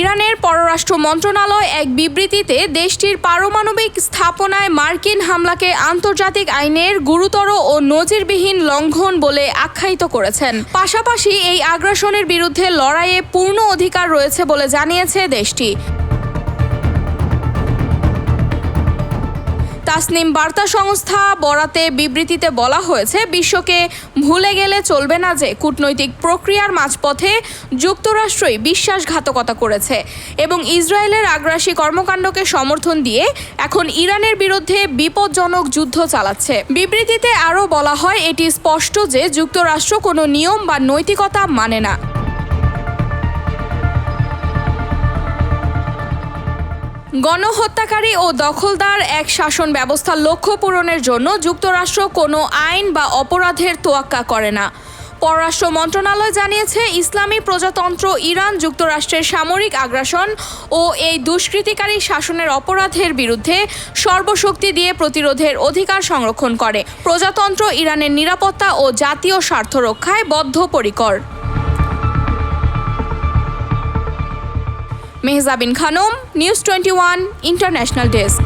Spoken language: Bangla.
ইরানের পররাষ্ট্র মন্ত্রণালয় এক বিবৃতিতে দেশটির পারমাণবিক স্থাপনায় মার্কিন হামলাকে আন্তর্জাতিক আইনের গুরুতর ও নজিরবিহীন লঙ্ঘন বলে আখ্যায়িত করেছেন। পাশাপাশি এই আগ্রাসনের বিরুদ্ধে লড়াইয়ে পূর্ণ অধিকার রয়েছে বলে জানিয়েছে দেশটি। তাসনিম বার্তা সংস্থা বরাতে বিবৃতিতে বলা হয়েছে, বিশ্বকে ভুলে গেলে চলবে না যে কূটনৈতিক প্রক্রিয়ার মাঝপথে যুক্তরাষ্ট্রই বিশ্বাসঘাতকতা করেছে এবং ইসরায়েলের আগ্রাসী কর্মকাণ্ডকে সমর্থন দিয়ে এখন ইরানের বিরুদ্ধে বিপজ্জনক যুদ্ধ চালাচ্ছে। বিবৃতিতে আরও বলা হয়, এটি স্পষ্ট যে যুক্তরাষ্ট্র কোনো নিয়ম বা নৈতিকতা মানে না। গণহত্যাকারী ও দখলদার এক শাসন ব্যবস্থার লক্ষ্য পূরণের জন্য যুক্তরাষ্ট্র কোনো আইন বা অপরাধের তোয়াক্কা করে না। পররাষ্ট্র মন্ত্রণালয় জানিয়েছে, ইসলামী প্রজাতন্ত্র ইরান যুক্তরাষ্ট্রের সামরিক আগ্রাসন ও এই দুষ্কৃতিকারী শাসনের অপরাধের বিরুদ্ধে সর্বশক্তি দিয়ে প্রতিরোধের অধিকার সংরক্ষণ করে। প্রজাতন্ত্র ইরানের নিরাপত্তা ও জাতীয় স্বার্থ রক্ষায় বদ্ধপরিকর। Mehjabin Khanam news twenty one international desk